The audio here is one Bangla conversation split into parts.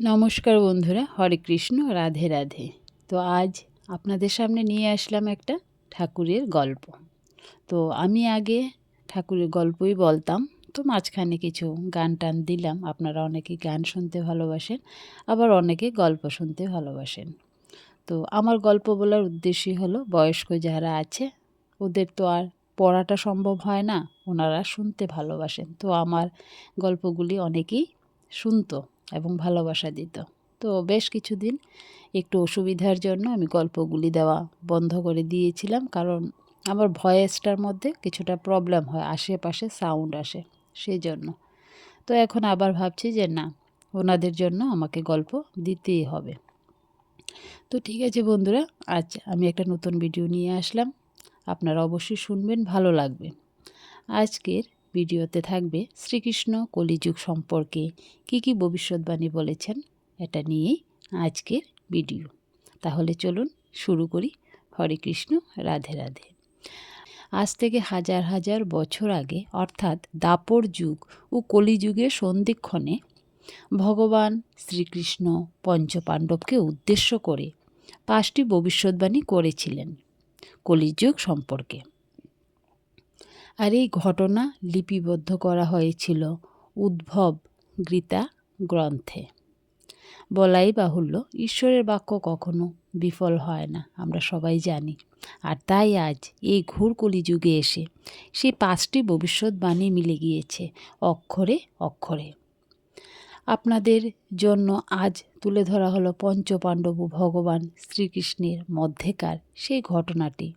নমস্কার বন্ধুরা, হরে কৃষ্ণ, রাধে রাধে। তো আজ আপনাদের সামনে নিয়ে আসলাম একটা ঠাকুরের গল্প। তো আমি আগে ঠাকুরের গল্পই বলতাম, তো মাঝখানে কিছু গান টান দিলাম। আপনারা অনেকে গান শুনতে ভালোবাসেন, আবার অনেকে গল্প শুনতে ভালোবাসেন। তো আমার গল্প বলার উদ্দেশ্যই হলো, বয়স্ক যারা আছে, ওদের তো আর পড়াটা সম্ভব হয় না, ওনারা শুনতে ভালোবাসেন। তো আমার গল্পগুলি অনেকেই শুনতো। এবং ভালোবাসা দিত। তো বেশ কিছুদিন একটু অসুবিধার জন্য আমি গল্পগুলি দেওয়া বন্ধ করে দিয়েছিলাম কারণ আমার ভয়েসটার মধ্যে কিছুটা প্রবলেম হয়, আশেপাশে সাউন্ড আসে সেই জন্য তো এখন আবার ভাবছি যে না, ওনাদের জন্য আমাকে গল্প দিতেই হবে। তো ঠিক আছে বন্ধুরা, আজ আমি একটা নতুন ভিডিও নিয়ে আসলাম। আপনারা অবশ্যই শুনবেন, ভালো লাগবে। আজকের ভিডিওতে থাকবে শ্রীকৃষ্ণ কলিযুগ সম্পর্কে কি কি ভবিষ্যৎবাণী বলেছেন এটা নিয়েই আজকের ভিডিও। তাহলে চলুন শুরু করি। হরে কৃষ্ণ, রাধে রাধে। আজ থেকে হাজার হাজার বছর আগে, অর্থাৎ দাপর যুগ ও কলিযুগের সন্ধিক্ষণে, ভগবান শ্রীকৃষ্ণ পঞ্চপাণ্ডবকে উদ্দেশ্য করে পাঁচটি ভবিষ্যৎবাণী করেছিলেন কলিযুগ সম্পর্কে। আর এই ঘটনা লিপিবদ্ধ করা হয়েছিল উদ্ভব গীতা গ্রন্থে। বলাই বাহুল্য, ঈশ্বরের বাক্য কখনো বিফল হয় না, আমরা সবাই জানি। আর তাই আজ এই ঘুরকলি যুগে এসে সেই পাঁচটি ভবিষ্যৎবাণী মিলে গিয়েছে, অক্ষরে অক্ষরে। আপনাদের জন্য আজ তুলে ধরা হলো পঞ্চপাণ্ডব ভগবান শ্রীকৃষ্ণের মধ্যেকার সেই ঘটনাটি,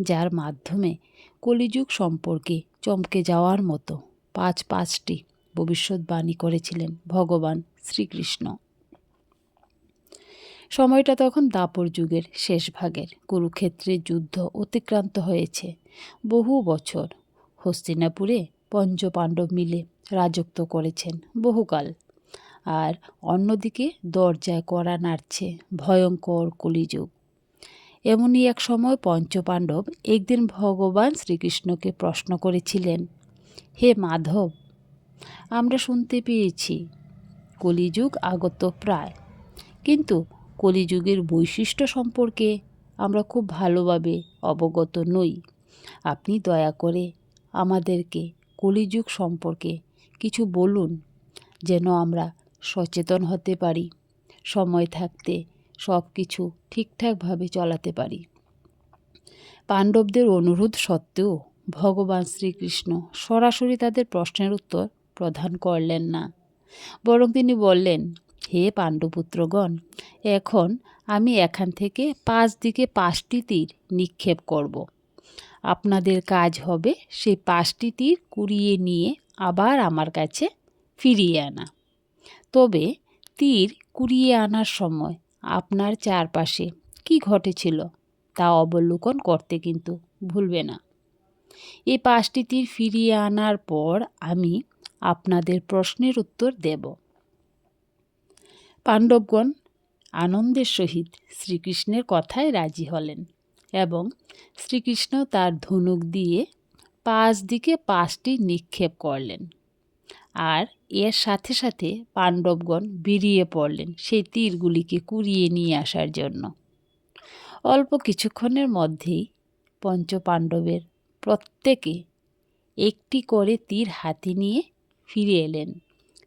যার মাধ্যমে কলিযুগ সম্পর্কে চমকে যাওয়ার মতো পাঁচ পাঁচটি ভবিষ্যৎবাণী করেছিলেন ভগবান শ্রীকৃষ্ণ। সময়টা তখন দাপর যুগের শেষ ভাগের। কুরুক্ষেত্রের যুদ্ধ অতিক্রান্ত হয়েছে। বহু বছর হস্তিনাপুরে পঞ্চপাণ্ডব মিলে রাজত্ব করেছেন বহুকাল। আর অন্যদিকে দরজায় করা নাড়ছে ভয়ঙ্কর কলিযুগ। এমনই এক সময় পঞ্চপাণ্ডব একদিন ভগবান শ্রীকৃষ্ণকে প্রশ্ন করেছিলেন, হে মাধব, আমরা শুনতে পেয়েছি কলিযুগ আগত প্রায়, কিন্তু কলিযুগের বৈশিষ্ট্য সম্পর্কে আমরা খুব ভালোভাবে অবগত নই। আপনি দয়া করে আমাদেরকে কলিযুগ সম্পর্কে কিছু বলুন, যেন আমরা সচেতন হতে পারি। সময় থাকতে সব কিছু ঠিকঠাকভাবে চলাতে পারি। পাণ্ডবদের অনুরোধ সত্ত্বেও ভগবান শ্রীকৃষ্ণ সরাসরি তাদের প্রশ্নের উত্তর প্রদান করলেন না। বরং তিনি বললেন, হে পাণ্ডবপুত্রগণ, এখন আমি এখান থেকে পাঁচ দিকে পাঁচটি তীর নিক্ষেপ করব। আপনাদের কাজ হবে সেই পাঁচটি তীর কুড়িয়ে নিয়ে আবার আমার কাছে ফিরিয়ে আনা। তবে তীর কুড়িয়ে আনার সময় আপনার চারপাশে কি ঘটেছিল তা অবলোকন করতে কিন্তু ভুলবে না। এই পাঁচটি তীর ফিরিয়ে আনার পর আমি আপনাদের প্রশ্নের উত্তর দেব। পাণ্ডবগণ আনন্দের সহিত শ্রীকৃষ্ণের কথায় রাজি হলেন এবং শ্রীকৃষ্ণ তার ধনুক দিয়ে পাঁচ দিকে পাঁচটি নিক্ষেপ করলেন। আর এর সাথে সাথে পাণ্ডবগণ বেরিয়ে পড়লেন সেই তীরগুলিকে কুড়িয়ে নিয়ে আসার জন্য। অল্প কিছুক্ষণের মধ্যেই পঞ্চপাণ্ডবের প্রত্যেকে একটি করে তীর হাতে নিয়ে ফিরে এলেন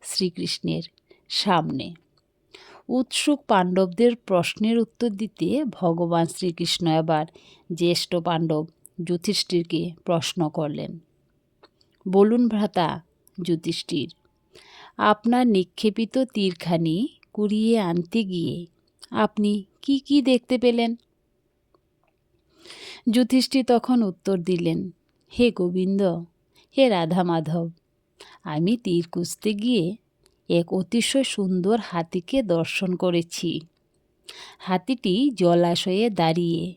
শ্রীকৃষ্ণের সামনে। উৎসুক পাণ্ডবদের প্রশ্নের উত্তর দিতে ভগবান শ্রীকৃষ্ণ এবার জ্যেষ্ঠ পাণ্ডব যুধিষ্ঠিরকে প্রশ্ন করলেন, বলুন ভ্রাতা যুধিষ্ঠির। আপনার নিক্ষেপিত তীরখানি কুড়িয়ে আনতে গিয়ে আপনি কি কি দেখতে পেলেন? যুধিষ্ঠির তখন উত্তর দিলেন, হে গোবিন্দ, হে রাধা মাধব আমি তীর কুঁচতে গিয়ে এক অতিশয় সুন্দর হাতিকে দর্শন করেছি। হাতিটি জলাশয়ে দাঁড়িয়ে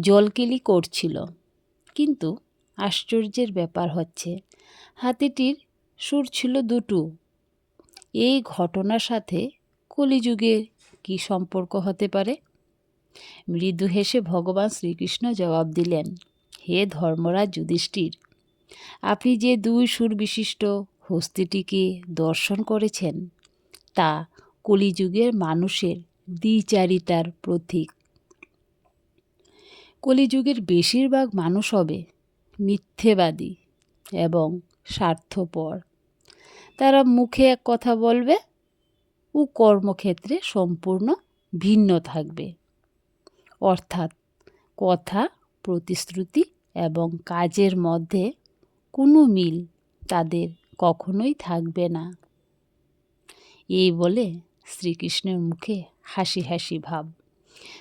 জলকেলি করছিল। কিন্তু আশ্চর্যের ব্যাপার হচ্ছে, হাতিটির সুর ছিল দুটো। এই ঘটনার সাথে কলিযুগের কি সম্পর্ক হতে পারে? মৃদু হেসে ভগবান শ্রীকৃষ্ণ জবাব দিলেন, হে ধর্মরাজ যুধিষ্ঠির, আপনি যে দুই সুর বিশিষ্ট হস্তিটিকে দর্শন করেছেন, তা কলিযুগের মানুষের দ্বিচারিতার প্রতীক। কলিযুগের বেশিরভাগ মানুষ হবে মিথ্যেবাদী এবং স্বার্থপর। তারা মুখে এক কথা বলবে, ও কর্মক্ষেত্রে সম্পূর্ণ ভিন্ন থাকবে। অর্থাৎ কথা, প্রতিশ্রুতি এবং কাজের মধ্যে কোনো মিল তাদের কখনোই থাকবে না। এই বলে শ্রীকৃষ্ণের মুখে হাসি হাসি ভাব।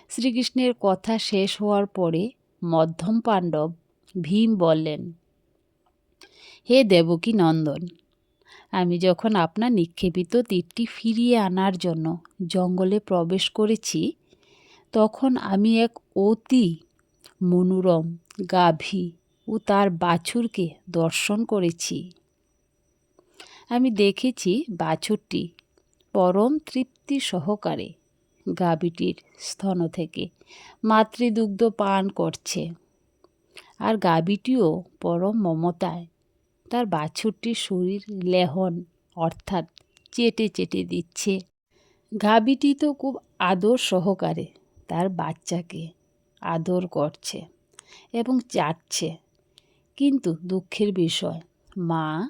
শ্রীকৃষ্ণের কথা শেষ হওয়ার পরে মধ্যম পাণ্ডব ভীম বললেন, হে দেবকী নন্দন আমি যখন আপনার নিক্ষেপিত তীরটি ফিরিয়ে আনার জন্য জঙ্গলে প্রবেশ করেছি, তখন আমি এক অতি মনোরম গাভী ও তার বাছুরকে দর্শন করেছি। আমি দেখেছি বাছুরটি পরম তৃপ্তি সহকারে গাভীটির স্তন থেকে মাতৃদুগ্ধ পান করছে, আর গাভীটিও পরম মমতায় তার বাছুরটির শরীর লেহন, অর্থাৎ চেটে চেটে দিচ্ছে। গাভীটি তো খুব আদর সহকারে তার বাচ্চাকে আদর করছে এবং চাটছে। কিন্তু দুঃখের বিষয়, মা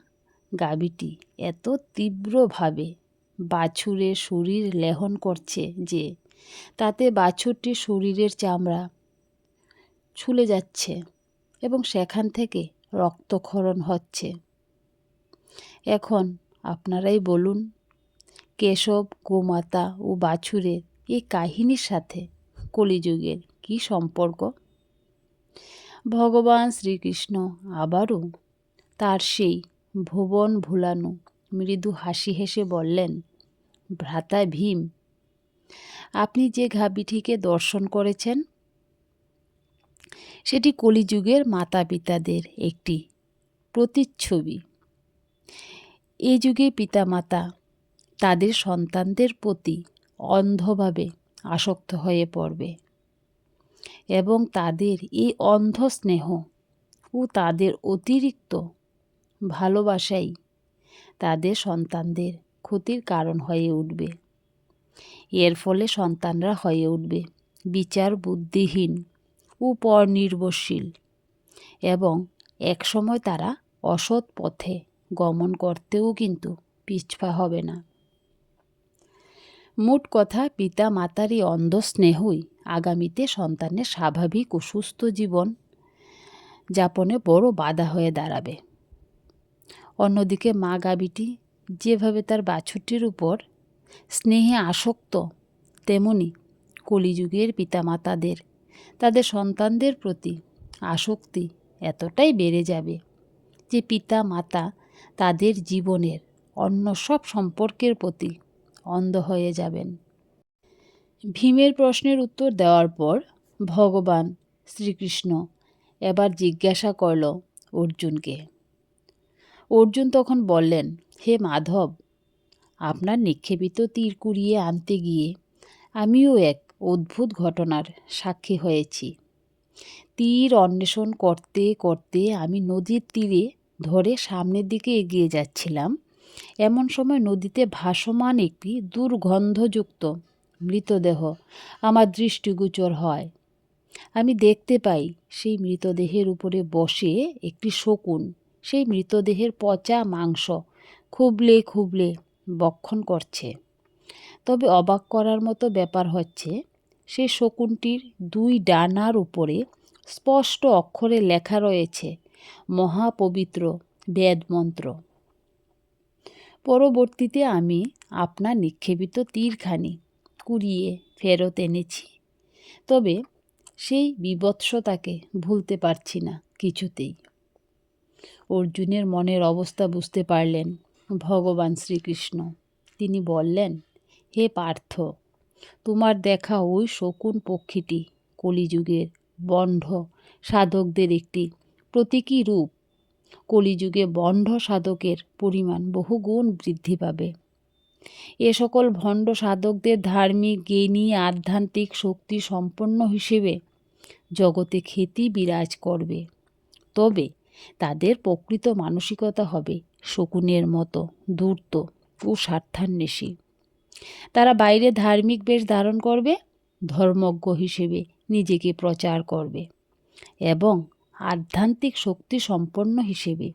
গাভীটি এত তীব্রভাবে বাছুরের শরীর লেহন করছে যে তাতে বাছুরটির শরীরের চামড়া ছুলে যাচ্ছে এবং সেখান থেকে রক্তক্ষরণ হচ্ছে। এখন আপনারাই বলুন, কেশব, গোমাতা ও বাছুরের এই কাহিনীর সাথে কলিযুগের কি সম্পর্ক? ভগবান শ্রীকৃষ্ণ আবারও তার সেই ভুবন ভুলানো মৃদু হাসি হেসে বললেন, ভ্রাতা ভীম, আপনি যে ঘাবিটিকে দর্শন করেছেন সেটি কলিযুগের মাতা পিতাদের একটি প্রতিচ্ছবি। এ যুগে পিতামাতা তাদের সন্তানদের প্রতি অন্ধভাবে আসক্ত হয়ে পড়বে এবং তাদের এই অন্ধ স্নেহ ও তাদের অতিরিক্ত ভালোবাসাই তাদের সন্তানদের ক্ষতির কারণ হয়ে উঠবে। এর ফলে সন্তানরা হয়ে উঠবে বিচার বুদ্ধিহীন ও পরনির্ভরশীল এবং একসময় তারা অসৎ পথে গমন করতেও কিন্তু পিছপা হবে না। মোট কথা পিতা মাতারই অন্ধ স্নেহই আগামীতে সন্তানের স্বাভাবিক ও সুস্থ জীবন যাপনে বড় বাধা হয়ে দাঁড়াবে। অন্যদিকে, মা গাবিটি যেভাবে তার বাছুরটির উপর স্নেহে আসক্ত, তেমনি কলিযুগের পিতামাতাদের তাদের সন্তানদের প্রতি আসক্তি এতটাই বেড়ে যাবে যে পিতা, মাতা তাদের জীবনের অন্য সব সম্পর্কের প্রতি অন্ধ হয়ে যাবেন। ভীমের প্রশ্নের উত্তর দেওয়ার পর ভগবান শ্রীকৃষ্ণ এবার জিজ্ঞাসা করল অর্জুনকে। অর্জুন তখন বললেন, হে মাধব, আপনার নিক্ষেপিত তীর কুড়িয়ে আনতে গিয়ে আমিও এক অদ্ভুত ঘটনার সাক্ষী হয়েছি। তীর অন্বেষণ করতে করতে আমি নদীর তীরে ধরে সামনের দিকে এগিয়ে যাচ্ছিলাম। এমন সময় নদীতে ভাসমান একটি দুর্গন্ধযুক্ত মৃতদেহ আমার দৃষ্টিগোচর হয়। আমি দেখতে পাই সেই মৃতদেহের উপরে বসে একটি শকুন। সেই মৃতদেহের পচা মাংস খুবলে খুবলে বক্ষণ করছে। তবে অবাক করার মতো ব্যাপার হচ্ছে, সে শকুনটির দুই ডানার উপরে স্পষ্ট অক্ষরে লেখা রয়েছে, মহাপবিত্র বেদমন্ত্র। পরবর্তীতে আমি আপনার নিক্ষেপিত তীরখানি কুড়িয়ে ফেরত এনেছি, তবে সেই বিবৎসতাকে ভুলতে পারছি না কিছুতেই। অর্জুনের মনের অবস্থা বুঝতে পারলেন ভগবান শ্রীকৃষ্ণ। তিনি বললেন হে পার্থ, তোমার দেখা ওই শকুন পক্ষীটি কলিযুগের বণ্ড সাধকদের একটি প্রতীকী রূপ। কলিযুগে বণ্ড সাধকের পরিমাণ বহুগুণ বৃদ্ধি পাবে। এ সকল ভণ্ড সাধকদের ধার্মিক, জ্ঞানী, আধ্যাত্মিক শক্তি সম্পন্ন হিসেবে জগতে খ্যাতি বিরাজ করবে। তবে তাদের প্রকৃত মানসিকতা হবে শকুনের মতো দূর্ত ও স্বার্থান্বেষী। তারা বাইরে ধার্মিক বেশ ধারণ করবে, ধর্মজ্ঞ হিসেবে নিজেকে প্রচার করবে এবং আধ্যাত্মিক শক্তি সম্পন্ন হিসেবে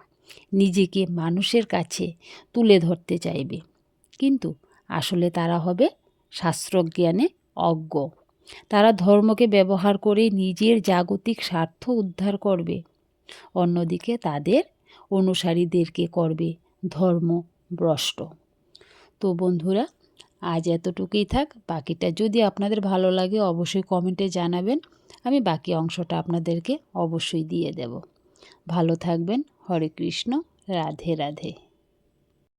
নিজেকে মানুষের কাছে তুলে ধরতে চাইবে। কিন্তু আসলে তারা হবে শাস্ত্রজ্ঞানে অজ্ঞ। তারা ধর্মকে ব্যবহার করে নিজের জাগতিক স্বার্থ উদ্ধার করবে। অন্যদিকে তাদের অনুসারীদেরকে করবে ধর্ম ভ্রষ্ট তো বন্ধুরা আজ এতটুকুই থাক। বাকিটা যদি আপনাদের ভালো লাগে অবশ্যই কমেন্টে জানাবেন। আমি বাকি অংশটা আপনাদেরকে অবশ্যই দিয়ে দেব। ভালো থাকবেন। হরে কৃষ্ণ। রাধে রাধে।